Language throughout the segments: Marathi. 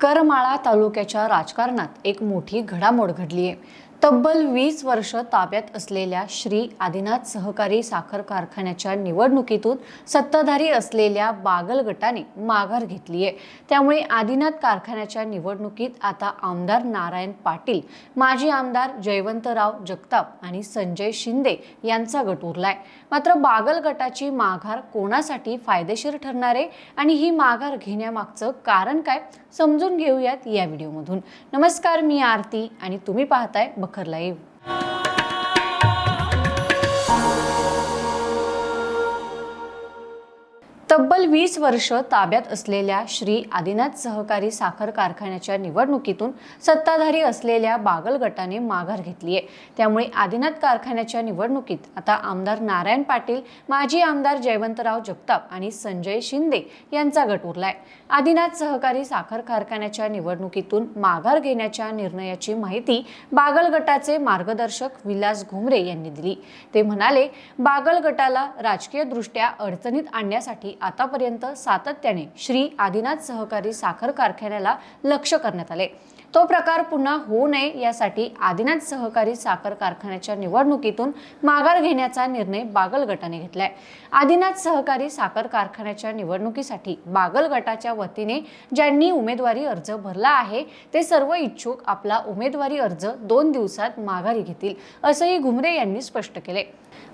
करमाळा तालुक्याच्या राजकारणात एक मोठी घडामोड घडली आहे तब्बल वीस वर्ष ताब्यात असलेल्या श्री आदिनाथ सहकारी साखर कारखान्याच्या निवडणुकीतून सत्ताधारी असलेल्या बागल गटाने माघार घेतली आहे. त्यामुळे आदिनाथ कारखान्याच्या निवडणुकीत आता आमदार नारायण पाटील माजी आमदार जयवंतराव जगताप आणि संजय शिंदे यांचा गट उरलाय. मात्र बागल गटाची माघार कोणासाठी फायदेशीर ठरणार आहे आणि ही माघार घेण्यामागचं कारण काय? समजून घेऊयात या व्हिडिओमधून. नमस्कार मी आरती आणि तुम्ही पाहताय बखर लाईव्ह तब्बल वीस वर्ष ताब्यात असलेल्या श्री आदिनाथ सहकारी साखर कारखान्याच्या निवडणुकीतून सत्ताधारी असलेल्या बागल गटाने माघार घेतली आहे. त्यामुळे आदिनाथ कारखान्याच्या निवडणुकीत आता आमदार नारायण पाटील माजी आमदार जयवंतराव जगताप आणि संजय शिंदे यांचा गट उरलाय. आदिनाथ सहकारी साखर कारखान्याच्या निवडणुकीतून माघार घेण्याच्या निर्णयाची माहिती बागल गटाचे मार्गदर्शक विलास घुमरे यांनी दिली. ते म्हणाले बागल गटाला राजकीयदृष्ट्या अडचणीत आणण्यासाठी आता आतापर्यंत सातत्याने श्री आदिनाथ सहकारी साखर कारखान्याला लक्ष करण्यात आले तो प्रकार पुन्हा होऊ नये यासाठी आदिनाथ सहकारी साखर कारखान्याच्या निवडणुकीतून माघार घेण्याचा निर्णय बागल गटाने घेतलाय. आदिनाथ सहकारी साखर कारखान्याच्या निवडणुकीसाठी बागल गटाच्या वतीने ज्यांनी उमेदवारी अर्ज भरला आहे ते सर्व इच्छुक आपला उमेदवारी अर्ज दोन दिवसात माघारी घेतील असंही घुमरे यांनी स्पष्ट केले.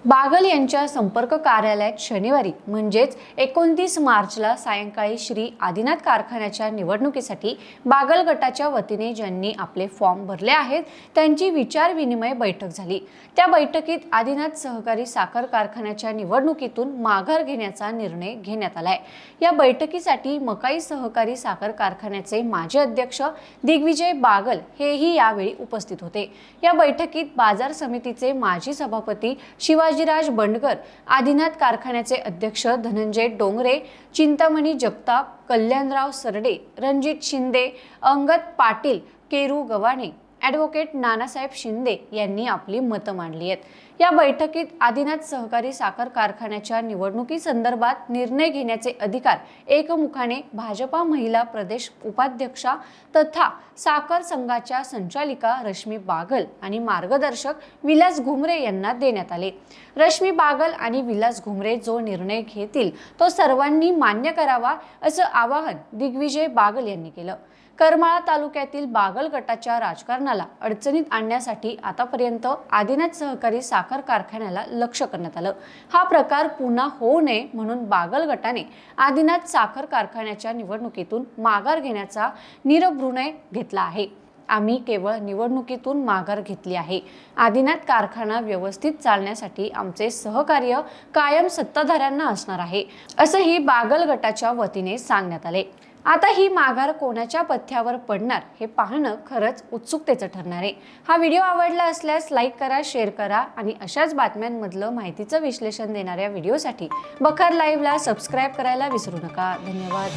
बागल यांच्या संपर्क कार्यालयात शनिवारी म्हणजेच एकोणतीस मार्चला सायंकाळी श्री आदिनाथ कारखान्याच्या निवडणुकीसाठी बागल गटाच्या वतीने ज्यांनी आपले फॉर्म भरले आहेत त्यांची विचारविनिमय बैठक झाली. त्या बैठकीत आदिनाथ सहकारी साखर कारखान्याच्या निवडणुकीतून माघार घेण्याचा निर्णय घेण्यात आलाय. या बैठकीसाठी मकाई सहकारी साखर कारखान्याचे माजी अध्यक्ष दिग्विजय बागल हेही यावेळी उपस्थित होते. या बैठकीत बाजार समितीचे माजी सभापती शिवाजीराज बंडकर आदिनाथ कारखान्याचे अध्यक्ष धनंजय डोंगरे चिंतामणी जगताप कल्याणराव सरडे रणजित शिंदे अंगद पाटील केरू गवाणे ॲडव्होकेट नानासाहेब शिंदे यांनी आपली मतं मांडली आहेत. या बैठकीत आदिनाथ सहकारी साखर कारखान्याच्या निवडणुकीसंदर्भात निर्णय घेण्याचे अधिकार एकमुखाने भाजपा महिला प्रदेश उपाध्यक्षा तथा साखर संघाच्या संचालिका रश्मी बागल आणि मार्गदर्शक विलास घुमरे यांना देण्यात आले. रश्मी बागल आणि विलास घुमरे जो निर्णय घेतील तो सर्वांनी मान्य करावा असं आवाहन दिग्विजय बागल यांनी केलं. करमाळा तालुक्यातील बागल गटाच्या राजकारणाला अडचणीत आणण्यासाठी आतापर्यंत आदिनाथ सहकारी साखर कारखान्याला लक्ष करण्यात आलं. हा प्रकार पुन्हा होऊ नये म्हणून बागल गटाने आदिनाथ साखर कारखान्याच्या निवडणुकीतून माघार घेण्याचा निर्णय घेतला आहे. आम्ही केवळ निवडणुकीतून माघार घेतली आहे. आदिनाथ कारखाना व्यवस्थित चालण्यासाठी आमचे सहकार्य कायम सत्ताधाऱ्यांना असणार आहे असंही बागल गटाच्या वतीने सांगण्यात आले. आता ही माघार कोणाच्या पथ्यावर पडणार हे पाहणं खरंच उत्सुकतेचं ठरणार आहे. हा व्हिडिओ आवडला असल्यास लाईक करा शेअर करा आणि अशाच बातम्यांमधलं माहितीचं विश्लेषण देणाऱ्या व्हिडिओसाठी बखर लाईव्हला सबस्क्राईब करायला विसरू नका. धन्यवाद.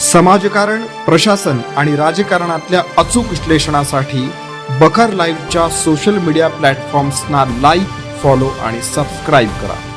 समाजकारण प्रशासन आणि राजकारणातल्या अचूक विश्लेषणासाठी बखर लाईव्हच्या सोशल मीडिया प्लॅटफॉर्म्सना लाईक फॉलो आणि सबस्क्राईब करा.